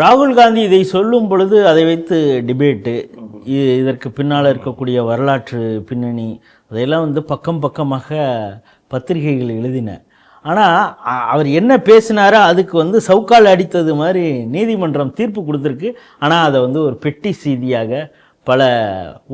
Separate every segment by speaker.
Speaker 1: ராகுல் காந்தி இதை சொல்லும் பொழுது அதை வைத்து டிபேட்டு. இதற்கு பின்னால் இருக்கக்கூடிய வரலாற்று பின்னணி அதையெல்லாம் வந்து பக்கம் பக்கமாக பத்திரிகைகள் எழுதின. ஆனால் அவர் என்ன பேசினாரோ அதுக்கு வந்து சவுக்கால் அடித்தது மாதிரி நீதிமன்றம் தீர்ப்பு கொடுத்துருக்கு. ஆனால் அதை வந்து ஒரு பெட்டி செய்தியாக பல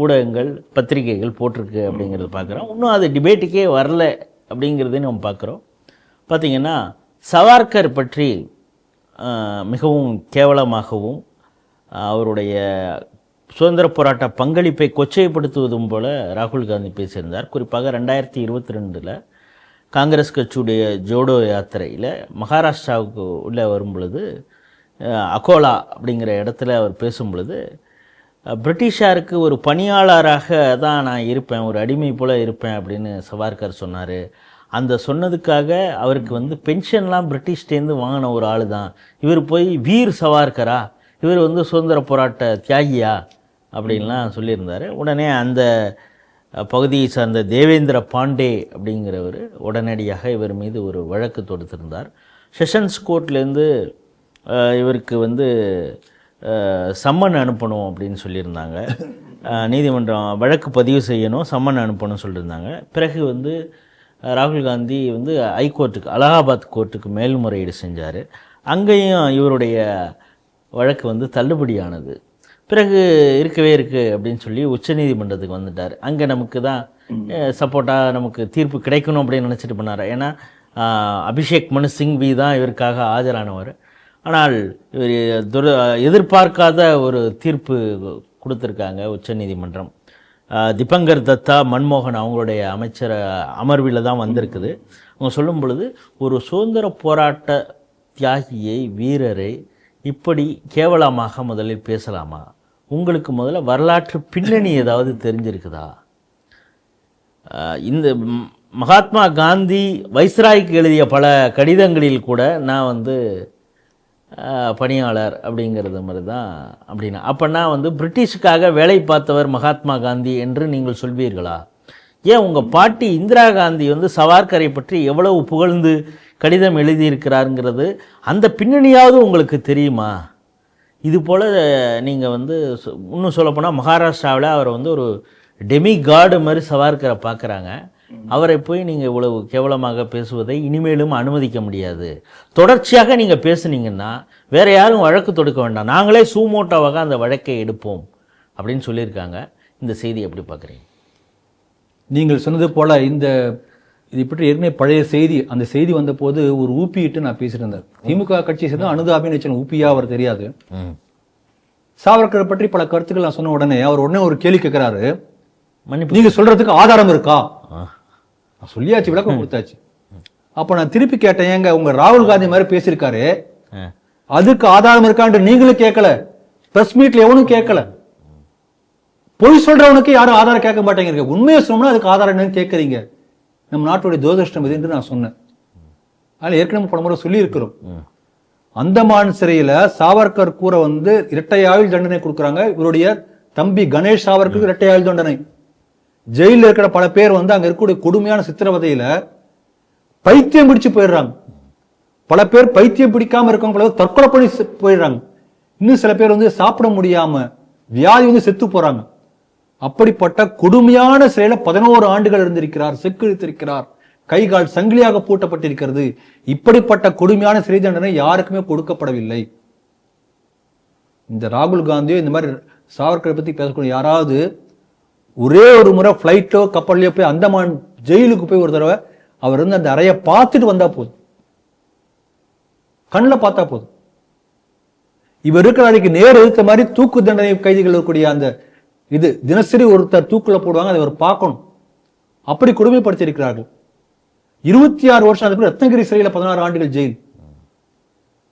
Speaker 1: ஊடகங்கள் பத்திரிகைகள் போட்டிருக்கு அப்படிங்கிறத பார்க்குறோம். இன்னும் அது டிபேட்டுக்கே வரல அப்படிங்கிறதையும் நம்ம பார்க்குறோம். பார்த்தீங்கன்னா சவார்கர் பற்றி மிகவும் கேவலமாகவும் அவருடைய சுதந்திர போராட்ட பங்களிப்பை கொச்சைப்படுத்துவதும் போல ராகுல் காந்தி பேசியிருந்தார். குறிப்பாக ரெண்டாயிரத்தி இருபத்தி ரெண்டில் காங்கிரஸ் கட்சியுடைய ஜோடோ யாத்திரையில் மகாராஷ்டிராவுக்கு உள்ளே வரும் பொழுது அகோலா அப்படிங்கிற இடத்துல அவர் பேசும் பொழுது பிரிட்டிஷாருக்கு ஒரு பணியாளராக தான் நான் இருப்பேன் ஒரு அடிமை போல் இருப்பேன் அப்படின்னு சவார்கர் சொன்னார். அந்த சொன்னதுக்காக அவருக்கு வந்து பென்ஷன்லாம் பிரிட்டிஷ்டேருந்து வாங்கின ஒரு ஆள் தான் இவர் போய் வீர் சவார்கரா? இவர் வந்து சுதந்திர போராட்ட தியாகியா? அப்படின்லாம் சொல்லியிருந்தார். உடனே அந்த பகுதியை சார்ந்த தேவேந்திர பாண்டே அப்படிங்கிறவர் உடனடியாக இவர் மீது ஒரு வழக்கு தொடுத்திருந்தார். செஷன்ஸ் கோர்ட்லேருந்து இவருக்கு வந்து சம்மன் அனுப்பணும் அப்படின்னு சொல்லியிருந்தாங்க. நீதிமன்றம் வழக்கு பதிவு செய்யணும் சம்மன் அனுப்பணும் சொல்லியிருந்தாங்க. பிறகு வந்து ராகுல் காந்தி வந்து ஹைகோர்ட்டுக்கு அலகாபாத் கோர்ட்டுக்கு மேல்முறையீடு செஞ்சார். அங்கேயும் இவருடைய வழக்கு வந்து தள்ளுபடியானது. பிறகு இருக்கவே இருக்கு அப்படின்னு சொல்லி உச்சநீதிமன்றத்துக்கு வந்துட்டார். அங்கே நமக்கு தான் சப்போர்ட்டாக நமக்கு தீர்ப்பு கிடைக்கணும் அப்படின்னு நினச்சிட்டு பண்ணார் ஏன்னா அபிஷேக் மனு சிங்வி தான் இவருக்காக ஆஜரானவர். ஆனால் இவர் துர எதிர்பார்க்காத ஒரு தீர்ப்பு கொடுத்துருக்காங்க உச்சநீதிமன்றம். திபங்கர் தத்தா மன்மோகன் அவங்களுடைய அமைச்சர் அமர்வில் தான் வந்திருக்குது. அவங்க சொல்லும் பொழுது ஒரு சுதந்திர போராட்ட தியாகியை வீரரை இப்படி கேவலமாக முதலில் பேசலாமா? உங்களுக்கு முதல்ல வரலாற்று பின்னணி ஏதாவது தெரிஞ்சிருக்குதா? இந்த மகாத்மா காந்தி வைஸ்ராய்க்கு எழுதிய பல கடிதங்களில் கூட நான் வந்து பணியாளர் அப்படிங்கிறது மாதிரி தான் அப்படின்னா அப்போனா வந்து பிரிட்டிஷுக்காக வேலை பார்த்தவர் மகாத்மா காந்தி என்று நீங்கள் சொல்வீர்களா? ஏன் உங்கள் பாட்டி இந்திரா காந்தி வந்து சவார்கரை பற்றி எவ்வளவு புகழ்ந்து கடிதம் எழுதியிருக்கிறாருங்கிறது அந்த பின்னணியாவது உங்களுக்கு தெரியுமா? இது போல் நீங்கள் வந்து சொ- இன்னும் சொல்லப்போனால் மகாராஷ்டிராவில் அவர் வந்து ஒரு டெமி காடு மாதிரி சவார்கரை பார்க்குறாங்க. அவரை போய் நீங்கள் இவ்வளவு கேவலமாக பேசுவதை இனிமேலும் அனுமதிக்க முடியாது. தொடர்ச்சியாக நீங்கள் பேசுனீங்கன்னா வேற யாரும் வழக்கு தொடுக்க வேண்டாம். நாங்களே சூமோட்டோவாக அந்த வழக்கை எடுப்போம் அப்படின்னு சொல்லியிருக்காங்க. இந்த செய்தி எப்படி பார்க்குறீங்க?
Speaker 2: நீங்கள் சொன்னது போல இந்த இதை பற்றி ஏற்கனவே பழைய செய்தி அந்த செய்தி வந்தபோது ஒரு ஊப்பிட்டு நான் பேசிட்டு இருந்தேன். திமுக கட்சியை சேர்ந்து அனுதாபின்னு வச்சு ஊப்பியா அவர் தெரியாது. சாவர்கரை பற்றி பல கருத்துக்கள் நான் சொன்ன உடனே அவர் உடனே ஒரு கேள்வி கேட்கிறாரு.
Speaker 1: மன்னிப்பு.
Speaker 2: நீங்க சொல்றதுக்கு ஆதாரம் இருக்கா. நான் சொல்லியாச்சு விளக்கம் கொடுத்தாச்சு. அப்ப நான் திருப்பி கேட்டேன் ஏங்க உங்க ராகுல் காந்தி மாதிரி பேசியிருக்காரு. அதுக்கு ஆதாரம் இருக்கான்ட்டு நீங்களும் கேட்கல. பிரஸ் மீட்ல எவனும் கேட்கல. பொய் சொல்றவனுக்கு யாரும் ஆதாரம் கேட்க மாட்டேங்கிறீங்க. உண்மையை சொன்னோம்னா அதுக்கு ஆதாரம் என்னன்னு கேட்கறீங்க. நம்ம நாட்டுடைய துரதிருஷ்டம் இது என்று நான் சொன்னேன். அதில் ஏற்கனவே பல முறை சொல்லி இருக்கிறோம்
Speaker 1: ம்.
Speaker 2: அந்தமான் சிறையில சாவர்கர் கூற வந்து இரட்டை ஆயுள் தண்டனை கொடுக்குறாங்க. இவருடைய தம்பி கணேஷ் சாவர்கருக்கு இரட்டை ஆயுள் தண்டனை. ஜெயிலில் இருக்கிற பல பேர் வந்து அங்க இருக்கக்கூடிய கொடுமையான சித்திரவதையில் பைத்தியம் பிடிச்சு போயிடுறாங்க. பல பேர் பைத்தியம் பிடிக்காம இருக்கவங்க பல பேர் தற்கொலை பண்ணி போயிடுறாங்க. இன்னும் சில பேர் வந்து சாப்பிட முடியாம வியாதி வந்து செத்து போறாங்க. அப்படிப்பட்ட கொடுமையான சிறையில பதினோரு ஆண்டுகள் இருந்திருக்கிறார் செக்கிழித்திருக்கிறார் கை கால் சங்கிலியாக பூட்டப்பட்டிருக்கிறது. இப்படிப்பட்ட கொடுமையான சிறை தண்டனை யாருக்குமே கொடுக்கப்படவில்லை. இந்த ராகுல் காந்தியோ இந்த மாதிரி சாவர்கரை பத்தி பேசக்கூடிய யாராவது ஒரே ஒரு முறை ஃப்ளைட்டோ கப்பல்லையோ போய் அந்தமான் ஜெயிலுக்கு போய் ஒரு தடவை அவர் வந்து அந்த அறையை பார்த்துட்டு வந்தா போதும். கண்ணில் பார்த்தா போதும். இவர் இருக்கிற அறைக்கு நேர் எதிர்த்த மாதிரி தூக்கு தண்டனை கைதிகள் இருக்கக்கூடிய அந்த இது தினசரி ஒருத்தர் தூக்குல போடுவாங்க அதை அவர் பார்க்கணும். அப்படி கொடுமைப்படுத்தியிருக்கிறார்கள். இருபத்தி ஆறு வருஷம் அதுக்கு ரத்னகிரி சிறையில் பதினாறு ஆண்டுகள் ஜெயில்.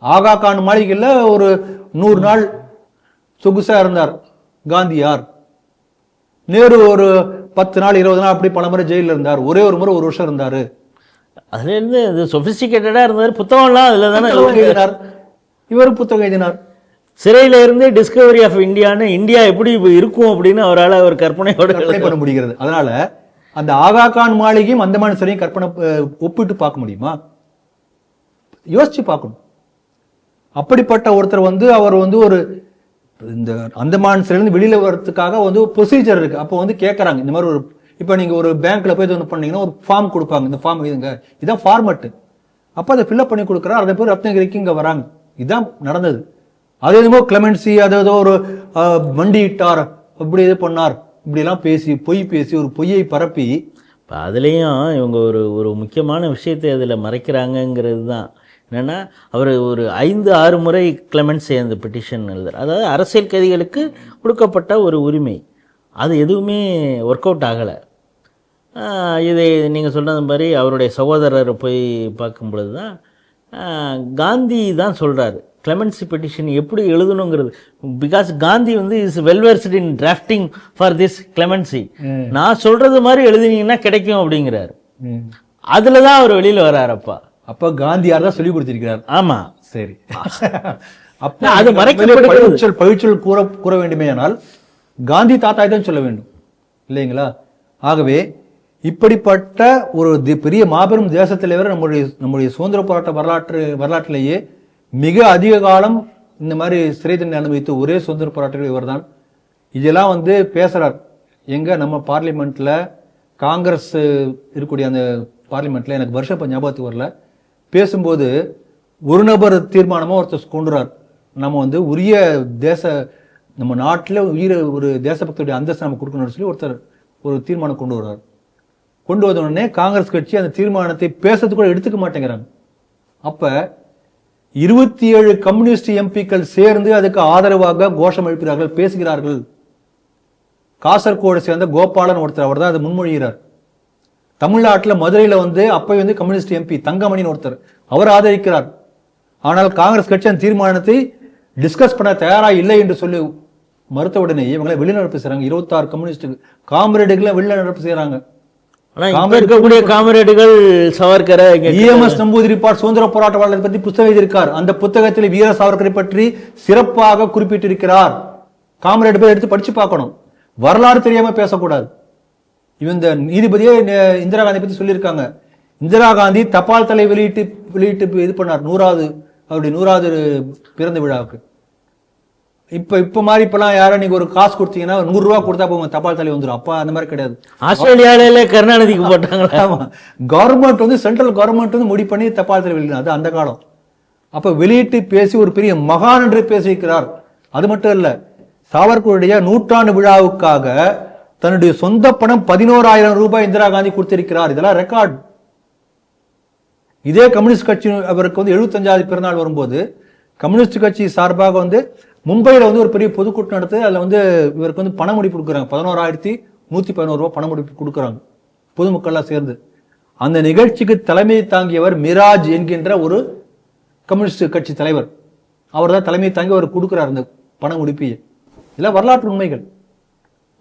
Speaker 2: ஆகா கான் மாளிகையில் ஒரு நூறு நாள் சொகுசா இருந்தார். காந்தியார் நேரு ஒரு பத்து நாள் இருபது நாள் அப்படி பல முறை ஜெயிலில் இருந்தார். ஒரே ஒரு முறை ஒரு வருஷம் இருந்தாரு.
Speaker 1: அதுலேருந்து இது சொஃபிஸ்டிகேட்டடாக இருந்தார் புத்தகம்லாம் அதில் தானே
Speaker 2: எழுதினார். இவர் புத்தகம் எழுதினார்.
Speaker 1: சிறையில இருந்தே டிஸ்கவரி ஆஃப் இந்தியான்னு இந்தியா எப்படி இருக்கும் அப்படின்னு அவரால் ஒரு கற்பனையோட
Speaker 2: கற்பனை பண்ண முடிகிறது. அதனால அந்த ஆகா கான் மாளிகையும் அந்தமான் சிறையும் கற்பனை ஒப்பிட்டு பார்க்க முடியுமா? யோசிச்சு பார்க்கணும். அப்படிப்பட்ட ஒருத்தர் வந்து அவர் வந்து ஒரு இந்த அந்தமான் சிறையிலிருந்து வெளியில் வர்றதுக்காக வந்து ப்ரொசீஜர் இருக்குது அப்போ வந்து கேட்குறாங்க இந்த மாதிரி ஒரு இப்போ நீங்கள் ஒரு பேங்க்கில் போய் இது ஒன்று பண்ணீங்கன்னா ஒரு ஃபார்ம் கொடுப்பாங்க. இந்த ஃபார்ம் இதுங்க. இதுதான் ஃபார்மெட்டு அப்போ அதை ஃபில்அப் பண்ணி கொடுக்குறா அதை பேர் ரத்னகிரிக்கு இங்கே வராங்க. இதுதான் நடந்தது. அது என்னமோ கிளமென்சி அது ஏதோ ஒரு வண்டி இட்டார் அப்படி இது பண்ணார். இப்படிலாம் பேசி பொய் பேசி ஒரு பொய்யை பரப்பி.
Speaker 1: இப்போ அதுலேயும் இவங்க ஒரு ஒரு முக்கியமான விஷயத்தை அதில் மறைக்கிறாங்கங்கிறது தான். என்னென்னா அவர் ஒரு ஐந்து ஆறு முறை கிளமென்ஸ் அந்த பெட்டிஷன் எழுதுறார். அதாவது அரசியல் கைதிகளுக்கு கொடுக்கப்பட்ட ஒரு உரிமை. அது எதுவுமே ஒர்க் அவுட் ஆகலை. இதை நீங்கள் சொன்னது மாதிரி அவருடைய சகோதரரை போய் பார்க்கும் பொழுது தான் காந்தி தான் சொல்கிறாரு கிளமென்சி பெட்டிஷன் எப்படி எழுதணுங்கிறது. பிகாஸ் காந்தி வந்து is well versed in drafting for this clemency நான் சொல்கிறது மாதிரி எழுதினீங்கன்னா கிடைக்கும் அப்படிங்கிறாரு. அதில் தான் அவர் வெளியில் வராரப்பா
Speaker 2: அப்ப காந்தியார் தான் சொல்லி கொடுத்திருக்கிறார்.
Speaker 1: ஆமாம்
Speaker 2: சரி. அப்ப
Speaker 1: அது.
Speaker 2: பழிச்சொல் பழிச்சொல் கூற கூற வேண்டுமே ஆனால் காந்தி தாத்தாய் தான் சொல்ல வேண்டும். இல்லைங்களா? ஆகவே இப்படிப்பட்ட ஒரு பெரிய மாபெரும் தேச தலைவர் நம்முடைய நம்முடைய சுதந்திர போராட்ட வரலாற்று வரலாற்றிலேயே மிக அதிக காலம் இந்த மாதிரி சிறை தண்டனை அனுபவித்த ஒரே சுதந்திர போராட்டங்கள் இவர்தான். இதெல்லாம் வந்து பேசுறார். எங்க நம்ம பார்லிமெண்ட்ல காங்கிரஸ் இருக்கக்கூடிய அந்த பார்லிமெண்ட்ல எனக்கு வருஷம் இப்ப ஞாபகத்துக்கு வரல. பேசும்போது ஒரு நபர் தீர்மானமாக ஒருத்தர் கொண்டுறார். நம்ம வந்து உரிய தேச நம்ம நாட்டில் உயிர ஒரு தேசபக்தருடைய அந்தஸ்து நம்ம கொடுக்கணும்னு சொல்லி ஒருத்தர் ஒரு தீர்மானம் கொண்டு வர்றார். கொண்டு வந்த உடனே காங்கிரஸ் கட்சி அந்த தீர்மானத்தை பேசுறதுக்கு கூட எடுத்துக்க மாட்டேங்கிறாங்க. அப்போ இருபத்தி ஏழு கம்யூனிஸ்ட் எம்பிக்கள் சேர்ந்து அதுக்கு ஆதரவாக கோஷம் எழுப்புகிறார்கள் பேசுகிறார்கள். காசர்கோடு சேர்ந்த கோபாலன் ஒருத்தர் அவர் தான் அதை முன்மொழிகிறார். தமிழ்நாட்டில் மதுரையில் வந்து அப்போ வந்து கம்யூனிஸ்ட் எம்பி தங்கமணின்னு ஒருத்தர். அவர் ஆதரிக்கிறார். ஆனால் காங்கிரஸ் கட்சி அந்த தீர்மானத்தை டிஸ்கஸ் பண்ண தயாரா இல்லை என்று சொல்லி மறுத்த உடனே இவங்களை வெளிநடப்பு செய்றாங்க. இருபத்தாறு கம்யூனிஸ்ட் காம்ரேடுகளை வெளிநடப்பு
Speaker 1: இப்போ இருக்கக்கூடிய காமரேடுகள் சவர்கரை
Speaker 2: இஎம்எஸ் நம்பூதிரிப்பாட் சுதந்திர போராட்ட வரலாறு பற்றி புத்தகம் எழுதியிருக்கார். அந்த புத்தகத்தில் வீர சாவர்கரை பற்றி சிறப்பாக குறிப்பிட்டிருக்கிறார். காமரேடு பேர் எடுத்து படிச்சு பார்க்கணும். வரலாறு தெரியாம பேசக்கூடாது. இந்த நீதிபதியே இந்திரா காந்தி பத்தி சொல்லியிருக்காங்க. இந்திரா காந்தி தபால் தலை வெளியிட்டு வெளியிட்டு இது பண்ணார் நூறாவது அவருடைய நூறாவது பிறந்த விழாவுக்கு. இப்ப இப்ப மாதிரி இப்பெல்லாம் யாரும் நீங்க ஒரு காசு கொடுத்தீங்கன்னா நூறு ரூபா கொடுத்தா போங்க தபால் தலை வந்துடும் அப்ப அந்த மாதிரி கிடையாது.
Speaker 1: ஆஸ்திரேலியாவில கருணாநிதிக்கு போட்டாங்களா?
Speaker 2: ஆமா. கவர்மெண்ட் வந்து சென்ட்ரல் கவர்மெண்ட் வந்து முடிவு பண்ணி தபால் தலை வெளியிடும் அது அந்த காலம். அப்ப வெளியிட்டு பேசி ஒரு பெரிய மகான் என்று பேசியிருக்கிறார். அது மட்டும் இல்ல சாவர்கருடைய நூற்றாண்டு விழாவுக்காக தன்னுடைய சொந்த பணம் பதினோராயிரம் ரூபாய் இந்திரா காந்தி கொடுத்திருக்கிறார். இதெல்லாம் ரெக்கார்ட் இதே கம்யூனிஸ்ட் கட்சி அவருக்கு வந்து எழுபத்தஞ்சாவது பிறநாள் வரும்போது கம்யூனிஸ்ட் கட்சி சார்பாக வந்து மும்பையில் வந்து ஒரு பெரிய பொதுக்கூட்டம் நடத்து அதில் வந்து இவருக்கு வந்து பண முடிப்பு கொடுக்குறாங்க. பதினோராயிரத்தி நூற்றி பதினோரு ரூபா பண முடிப்பு கொடுக்குறாங்க. பொதுமக்கள்லாம் சேர்ந்து. அந்த நிகழ்ச்சிக்கு தலைமை தாங்கியவர் மிராஜ் என்கின்ற ஒரு கம்யூனிஸ்ட் கட்சி தலைவர். அவர் தான் தலைமை தாங்கி அவர் கொடுக்குறார் அந்த பண முடிப்பையை இதெல்லாம் வரலாற்று உண்மைகள்.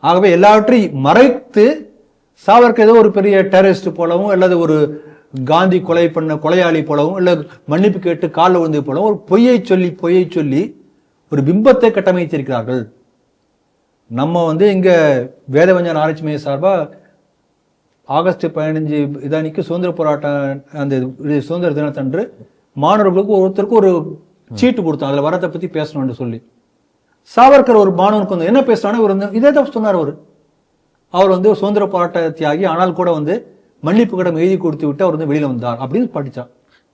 Speaker 2: ஆகவே எல்லாவற்றையும் மறைத்து சாவர்கர் ஏதோ ஒரு பெரிய டெரரிஸ்ட் போலவும் அல்லது ஒரு காந்தி கொலை பண்ண கொலையாளி போலவும் இல்லை மன்னிப்பு கேட்டு காலில் விழுந்து போலவும் ஒரு பொய்யை சொல்லி பொய்யை சொல்லி ஒரு பிம்பத்தை கட்டமைத்திருக்கிறார்கள். நம்ம வந்து இங்கே வேதவஞ்சன் ஆராய்ச்சி மைய சார்பாக ஆகஸ்ட் பதினஞ்சு இதனைக்கு சுதந்திர போராட்டம் அந்த இது சுதந்திர தினத்தன்று மாணவர்களுக்கு ஒருத்தருக்கு ஒரு சீட்டு கொடுத்தோம். அதில் வரத்தை பற்றி பேசணும்னு சொல்லி. சாவர்கர் ஒரு மாணவனுக்கு வந்து என்ன பேசுறானோ இவர் வந்து இதே தான் சொன்னார் அவர். அவர் வந்து சுதந்திர போராட்ட தியாகி ஆனால் கூட வந்து மன்னிப்பு கடம் எழுதி கொடுத்து விட்டு அவர் வந்து வெளியில வந்தார் அப்படின்னு படிச்சான்.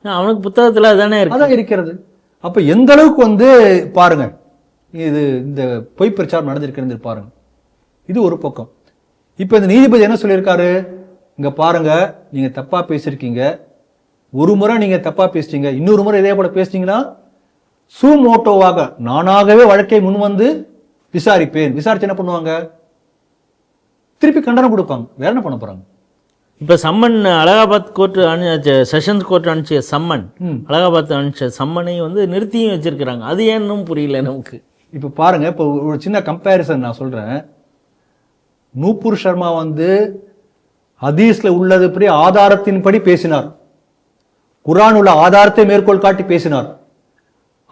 Speaker 1: அவனுக்கு புத்தகத்துல தானே இருக்கு.
Speaker 2: அதான் இருக்கிறது. அப்ப எந்த அளவுக்கு வந்து பாருங்க இது இந்த பொய் பிரச்சாரம் நடந்திருக்கிறது பாருங்க. இது ஒரு பக்கம். இப்ப இந்த நீதிபதி என்ன சொல்லியிருக்காரு? இங்க பாருங்க நீங்க தப்பா பேசியிருக்கீங்க. ஒரு முறை நீங்க தப்பா பேசிட்டீங்க. இன்னொரு முறை இதே போல பேசிட்டீங்கன்னா சுமோட்டோவாக நானாகவே வழக்கை முன் வந்து விசாரிப்பேன். விசாரிச்சு என்ன பண்ணுவாங்க? திருப்பி கண்டனம் கொடுப்பாங்க. வேற என்ன பண்ண போறாங்க?
Speaker 1: இப்ப சம்மன் அலகாபாத் கோர்ட் அனு செஷன்ஸ் கோர்ட் அனுப்பிச்ச சம்மன். அலகாபாத் அனுப்பிச்ச சம்மனை வந்து நிறுத்தியும் வச்சிருக்கிறாங்க. அது ஏன்னும் புரியல நமக்கு.
Speaker 2: இப்ப பாருங்க இப்போ ஒரு சின்ன கம்பேரிசன் நான் சொல்றேன். நூபுர் சர்மா வந்து ஹதீஸ்ல உள்ளது படி ஆதாரத்தின்படி பேசினார். குர்ஆன் உள்ள ஆதாரத்தை மேற்கோள் காட்டி பேசினார்.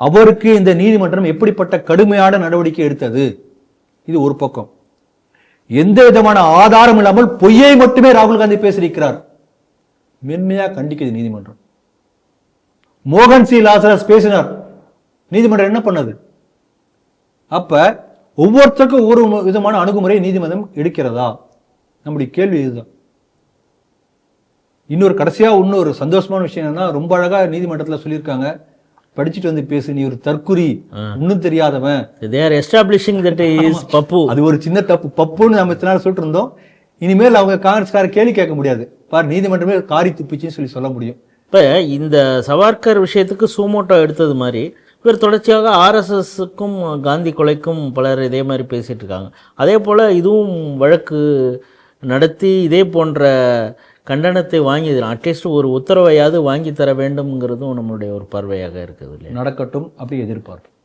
Speaker 2: அவருக்கு இந்த நீதிமன்றம் எப்படிப்பட்ட கடுமையான நடவடிக்கை எடுத்தது? இது ஒரு பக்கம். எந்த விதமான ஆதாரம் இல்லாமல் பொய்யை மட்டுமே ராகுல் காந்தி பேசியிருக்கிறார். மென்மையாக கண்டிக்குது நீதிமன்றம். மோகன் சி. லாசரஸ் பேசினார். நீதிமன்றம் என்ன பண்ணது? அப்ப ஒவ்வொருத்தருக்கும் ஒவ்வொரு விதமான அணுகுமுறை நீதிமன்றம் எடுக்கிறதா? நம்முடைய கேள்வி இதுதான். இன்னொரு கடைசியா இன்னொரு சந்தோஷமான விஷயம் என்னன்னா ரொம்ப அழகா நீதிமன்றத்தில் சொல்லியிருக்காங்க. படிச்சுட்டு வந்து பேசு நீ ஒரு தற்குறி. இன்னும் தெரியாதவன்.
Speaker 1: They are establishing that is Pappu
Speaker 2: அது ஒரு சின்ன தப்பு. பப்புன்னு நம்ம இத்தனை நாள் சொல்லிட்டு இருந்தோம் இனிமேல் அவங்க காங்கிரஸ்கார கேள்வி கேட்க முடியாது. பார் நீதிமன்றமே காரி துப்பிச்சுன்னு சொல்லி சொல்ல முடியும்.
Speaker 1: இப்போ இந்த சவார்கர் விஷயத்துக்கு சூமோட்டோ எடுத்தது மாதிரி இவர் தொடர்ச்சியாக ஆர்எஸ்எஸ்க்கும் காந்தி கொலைக்கும் பலர் இதே மாதிரி பேசிட்டு இருக்காங்க. அதே போல் இதுவும் வழக்கு நடத்தி இதே போன்ற கண்டனத்தை வாங்கி அட்லீஸ்ட் ஒரு உத்தரவையாவது வாங்கி தர வேண்டும்ங்கிறதும் நம்மளுடைய ஒரு பார்வையாக இருக்குது இல்லையா?
Speaker 2: நடக்கட்டும் அப்படி எதிர்பார்ப்போம்.